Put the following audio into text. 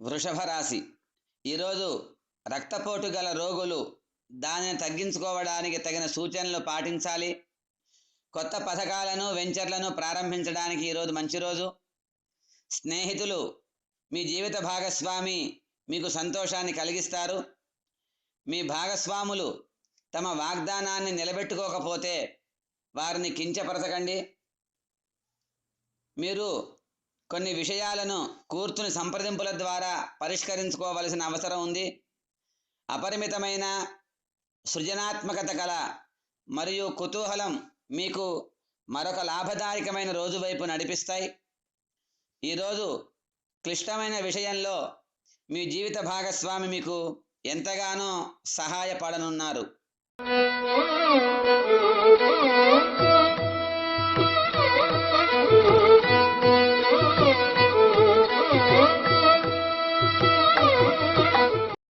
వృషభ రాశి ఈరోజు రక్తపోటు గల రోగులు దానిని తగ్గించుకోవడానికి తగిన సూచనలు పాటించాలి. కొత్త పథకాలను వెంచర్లను ప్రారంభించడానికి ఈరోజు మంచి రోజు. స్నేహితులు మీ జీవిత భాగస్వామి మీకు సంతోషాన్ని కలిగిస్తారు. మీ భాగస్వాములు తమ వాగ్దానాన్ని నిలబెట్టుకోకపోతే వారిని కించపరచకండి. మీరు కొన్ని విషయాలను కూర్చుని సంప్రదింపుల ద్వారా పరిష్కరించుకోవలసిన అవసరం ఉంది. అపరిమితమైన సృజనాత్మకత కల మరియు కుతూహలం మీకు మరొక లాభదాయకమైన రోజు వైపు నడిపిస్తాయి. ఈరోజు క్లిష్టమైన విషయంలో మీ జీవిత భాగస్వామి మీకు ఎంతగానో సహాయపడనున్నారు.